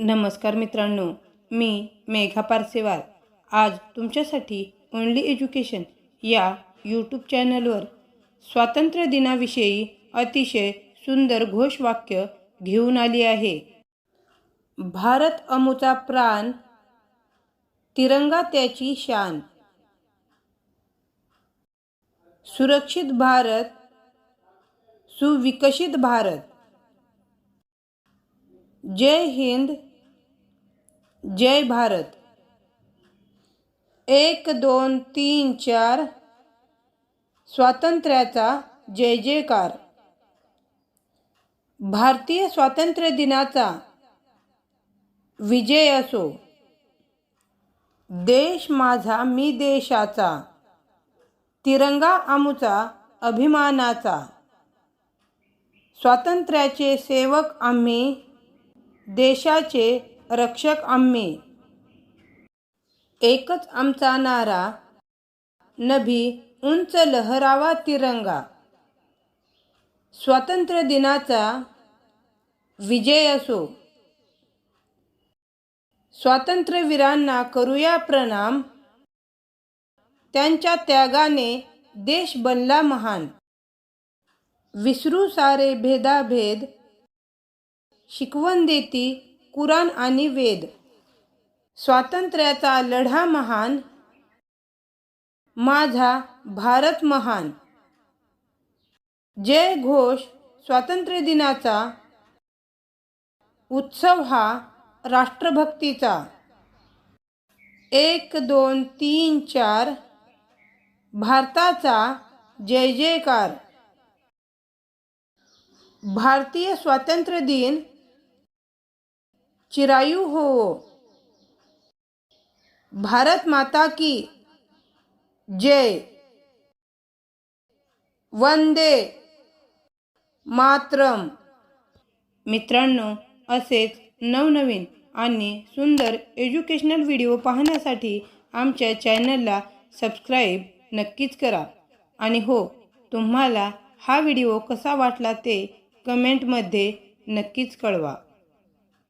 नमस्कार मित्रांनो मी मेघा पारसेवार. आज तुमच्यासाठी ओनली एज्युकेशन या यूट्यूब चॅनलवर स्वातंत्र्य दिनाविषयी अतिशय सुंदर घोषवाक्य घेऊन आली आहे. भारत अमुचा प्राण तिरंगा त्याची शान. सुरक्षित भारत सुविकसित भारत. जय हिंद. जय भारत. एक दोन तीन चार. स्वातंत्र्याचा जय जयकार. भारतीय स्वातंत्र्य दिनाचा विजय असो. देश माझा मी देशाचा. तिरंगा आमचा अभिमानाचा. स्वातंत्र्याचे सेवक आम्ही देशाचे रक्षक आम्ही. एकच आमचा नारा. नभी उंच लहरावा तिरंगा. स्वातंत्र्य दिनाचा विजय असो. स्वातंत्र्यवीरांना करूया प्रणाम. त्यांच्या त्यागाने देश बनला महान. विसरू सारे भेदाभेद. शिकवण देती कुराण आणि वेद. स्वातंत्र्याचा लढा महान माझा भारत महान. जय घोष स्वातंत्र्य दिनाचा उत्सव हा राष्ट्रभक्तीचा. एक दोन तीन चार. भारताचा जय जयकार. भारतीय स्वातंत्र्य दिन चिरायू हो। भारत माता की जय। वंदे मातरम। मित्रांनो असेच नवनवीन आणि सुंदर एज्युकेशनल व्हिडिओ पाहण्यासाठी आमच्या चॅनलला सबस्क्राईब नक्कीच करा. आणि हो तुम्हाला हा व्हिडिओ कसा वाटला ते कमेंटमध्ये नक्कीच कळवा.